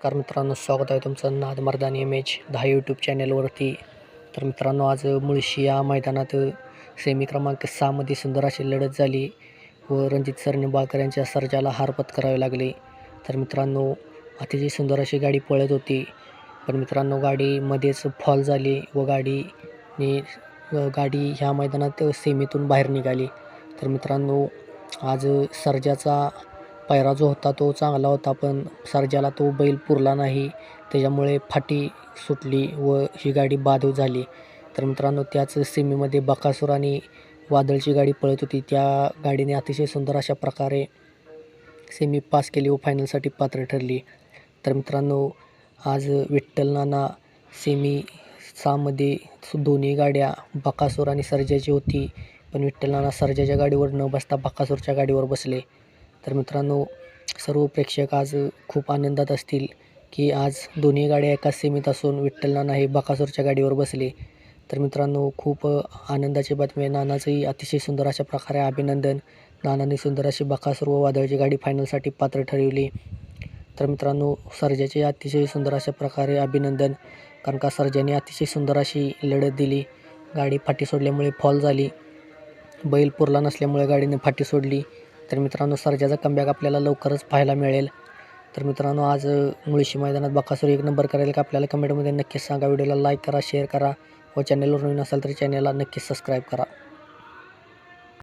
नमस्कार मित्रांनो स्वागत आहे तुमचं नाद मर्दानी एम एच दहा यूट्यूब चॅनलवरती तर मित्रांनो आज मुळशी या मैदानात सेमी क्रमांक सहामध्ये सुंदर अशी लढत झाली व रणजित सरनिंबाळकर यांच्या सर्जाला हार पत्करावे लागले. तर मित्रांनो अतिशय सुंदर अशी गाडी पळत होती. पण मित्रांनो गाडीमध्येच फॉल झाली व गाडीने व गाडी ह्या मैदानात सेमीतून बाहेर निघाली. तर मित्रांनो आज सर्जाचा पायरा जो होता तो चांगला होता पण सर्जाला तो बैल पुरला नाही. त्याच्यामुळे फाटी सुटली व ही गाडी बाद झाली. तर मित्रांनो त्याच सेमीमध्ये बकासूर आणि वादळची गाडी पळत होती. त्या गाडीने अतिशय सुंदर अशा प्रकारे सेमी पास केली व फायनलसाठी पात्र ठरली. तर मित्रांनो आज विठ्ठल नाना सेमी सहामध्ये दोन्ही गाड्या बकासूर आणि सर्जाची होती. पण विठ्ठल नाना सर्जाच्या गाडीवर न बसता बकासूरच्या गाडीवर बसले. तर मित्रांनो सर्व प्रेक्षक आज खूप आनंदात असतील की आज दोन्ही गाड्या एकाच सीमित असून विठ्ठल नाना हे बकासूरच्या गाडीवर बसले. तर मित्रांनो खूप आनंदाची बातमी आहे. नानाचंही अतिशय सुंदर अशा प्रकारे अभिनंदन. नानाने सुंदर अशी बकासूर व वादळची गाडी फायनलसाठी पात्र ठरवली. तर मित्रांनो सर्जाचे अतिशय सुंदर अशा प्रकारे अभिनंदन कारण का सर्जाने अतिशय सुंदर अशी लढत दिली. गाडी फाटी सोडल्यामुळे फॉल झाली. बैल पुरला नसल्यामुळे गाडीने फाटी सोडली. तर मित्रांनो सर्जाचा कमबॅक आपल्याला लवकरच पाहायला मिळेल. तर मित्रांनो आज मुळशी मैदानात बकासूर एक नंबर करेल का आपल्याला कमेंटमध्ये नक्कीच सांगा. व्हिडिओला लाईक करा शेअर करा. व चॅनलवर नवीन असाल तर चॅनलला नक्कीच सबस्क्राईब करा.